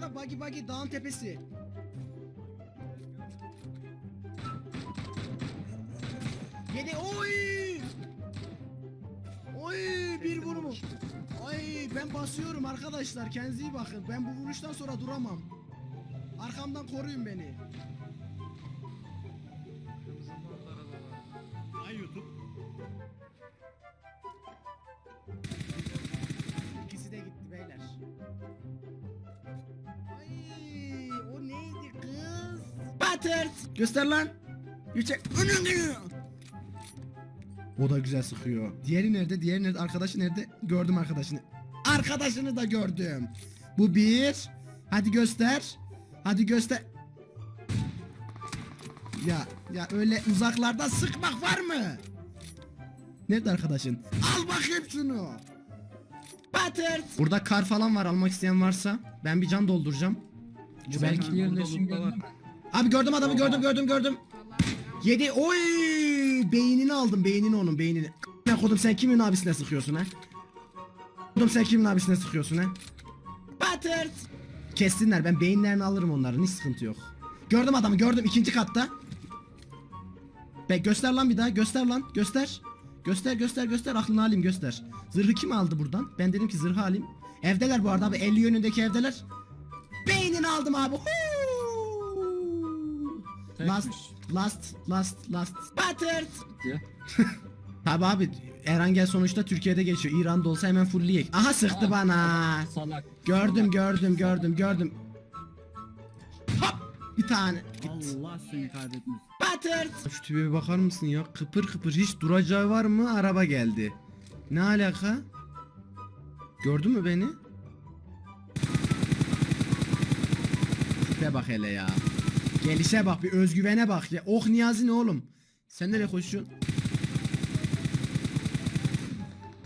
Sağda bagi bagi dağın tepesi. Yedi oy! Oy bir vurumu. Ay ben basıyorum arkadaşlar kendinize iyi bakın. Ben bu vuruştan sonra duramam. Arkamdan koruyun beni. Ay YouTube. Batert. Göster lan. Yüksek. O da güzel sıkıyor. Diğeri nerede? Diğeri nerede? Arkadaşı nerede? Gördüm arkadaşını. Arkadaşını da gördüm. Bu bir. Hadi göster. Hadi göster. Ya ya öyle uzaklarda sıkmak var mı? Nerede arkadaşın? Al bakayım şunu. Batert. Burada kar falan var almak isteyen varsa. Ben bir can dolduracağım. Belki yerleşim mi? Abi gördüm adamı gördüm gördüm gördüm. Yedi oy beynini aldım beynini onun beynini. Ne kodum sen kimin abisine sıkıyorsun ha? Kodum sen kimin abisine sıkıyorsun ha? Batert. Kessinler ben beyinlerini alırım onların hiç sıkıntı yok. Gördüm adamı gördüm ikinci katta. Be göster lan bir daha göster lan göster. Göster göster göster aklını alayım göster. Zırhı kim aldı buradan? Ben dedim ki zırhı alayım. Evdeler bu arada abi 50 yönündeki evdeler. Beynini aldım abi. Huu! Last, last, last, last. Battered. Tabi abi Erangel sonuçta Türkiye'de geçiyor. İran'da olsa hemen fullleyek. Aha sıktı Aa, bana. Salak. Gördüm gördüm gördüm gördüm. Hop bir tane. Allah seni kaybetmesin. Battered. Şu tipe bir bakar mısın ya? Kıpır kıpır hiç duracağı var mı? Araba geldi. Ne alaka? Gördün mü beni? Tipe bak hele ya. Gelişe bak bir özgüvene bak ya. Oh Niyazi ne oğlum? Sen nereye koşuyorsun?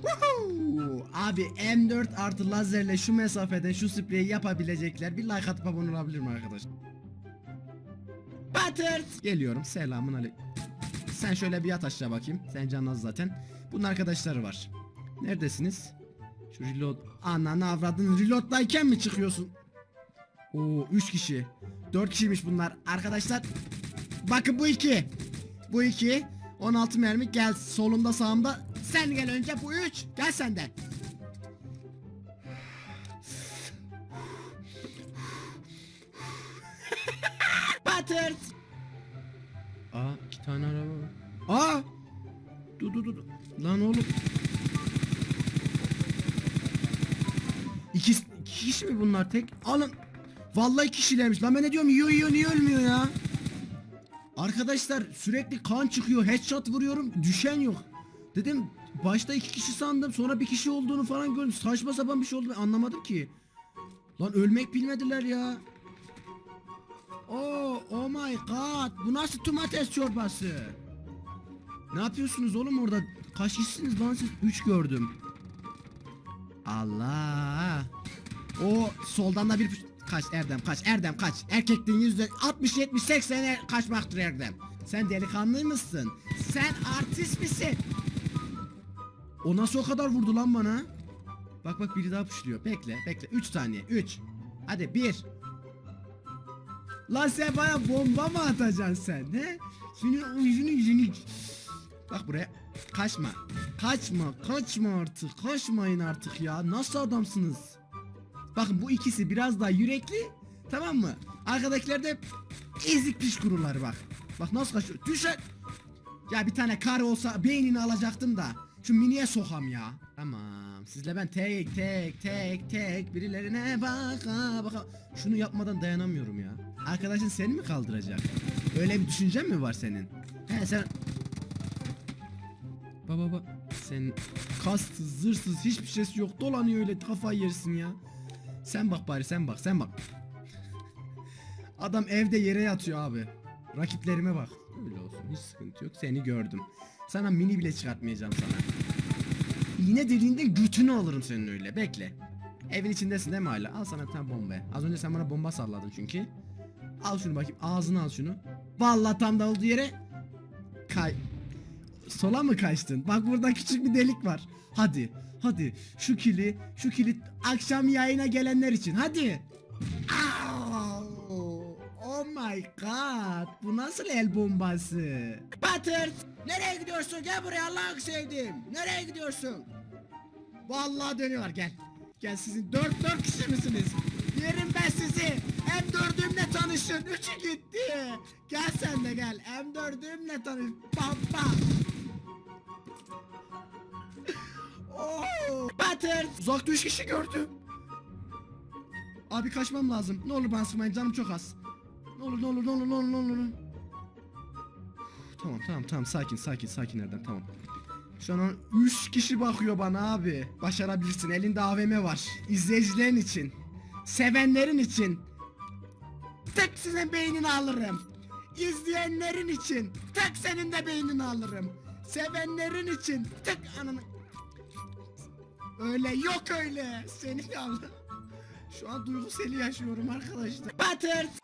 Woohoo! Abi M4 artı lazerle şu mesafede şu spreyi yapabilecekler. Bir like atıp abone olabilir mi arkadaşlar? Battered. Geliyorum. Selamun aleyküm. Sen şöyle bir yat aşağı bakayım. Sen canlı zaten. Bunun arkadaşları var. Neredesiniz? Şu reload. Ananı avradın reloaddayken mi çıkıyorsun? Oo 3 kişi. 4 kişiymiş bunlar. Arkadaşlar bakın bu iki. Bu iki. 16 mermi gel solumda sağımda. Sen gel önce bu 3. Gel sen de. Battered. Aa iki tane araba var. Aa! Dur dur dur. Lan oğlum. İki, iki kişi mi bunlar tek? Alın. Vallahi kişilermiş. Lan ben ne diyorum yiyor yiyor niye ölmüyor ya? Arkadaşlar sürekli kan çıkıyor. Headshot vuruyorum. Düşen yok. Dedim başta iki kişi sandım. Sonra bir kişi olduğunu falan gördüm. Saçma sapan bir şey oldu. Anlamadım ki. Lan ölmek bilmediler ya. Oh, oh my god. Bu nasıl domates çorbası? Ne yapıyorsunuz oğlum orada? Kaç kişisiniz lan siz? 3 gördüm. Allah. O soldan da bir kaç Erdem kaç Erdem kaç. Erkekliğin yüzde 60 70 80'e kaçmaktır Erdem. Sen delikanlı mısın? Sen artist misin? O nasıl o kadar vurdu lan bana? Bak bak biri daha puşluyor. Bekle bekle 3 saniye 3. Hadi 1 Lan sen bana bomba mı atacaksın sen ne? Senin yüzünü yüzünü Bak buraya Kaçma Kaçma kaçma artık Kaçmayın artık ya Nasıl adamsınız Bakın bu ikisi biraz daha yürekli Tamam mı? Arkadakiler de ezik piş kurular bak. Bak nasıl kaçıyor? Düşer. Ya bir tane kar olsa beynini alacaktım da. Şu miniye sokam ya. Tamam. Sizle ben tek tek tek tek Birilerine baka baka. Şunu yapmadan dayanamıyorum ya. Arkadaşın seni mi kaldıracak? Öyle bir düşüncen mi var senin? He sen Baba baba. Sen kastsız zırsız hiçbir şeysi yok. Dolanıyor öyle kafayı yersin ya Sen bak bari sen bak sen bak. Adam evde yere yatıyor abi. Rakiplerime bak. Öyle olsun hiç sıkıntı yok. Seni gördüm. Sana mini bile çıkartmayacağım sana. İğne deliğinden götünü alırım senin öyle. Bekle. Evin içindesin değil mi hala? Al sana bir tane bomba. Az önce sen bana bomba salladın çünkü. Al şunu bakayım. Ağzına al şunu. Vallahi tam da olduğu yere Kay Sola mı kaçtın? Bak burada küçük bir delik var. Hadi, hadi şu kili, şu kili akşam yayına gelenler için. Hadi. Aa! my god. Bu nasıl el bombası? Batır. Nereye gidiyorsun? Gel buraya Allah'ını sevdim. Nereye gidiyorsun? Vallahi dönüyorlar gel. Gel sizin dört dört kişi misiniz? Yerim ben sizi. M4'ümle tanışın. Üçü gitti. Gel sen de gel. M4'ümle tanış. Baba. Oo. Batır. Uzakta üç kişi gördüm. Abi kaçmam lazım. Ne olur bana sıkmayın canım çok az. Ne olur ne olur ne olur ne olur ne olur. Tamam tamam tamam sakin sakin sakin Erdem tamam. Şu an 3 kişi bakıyor bana abi. Başarabilirsin. Elinde AVM var. İzleyicilerin için. Sevenlerin için. Tek sizin beynini alırım. İzleyenlerin için. Tek senin de beynini alırım. Sevenlerin için. Tek ananı. Öyle yok öyle. Seni de. Şu an duyguseli yaşıyorum arkadaşlar. Batır.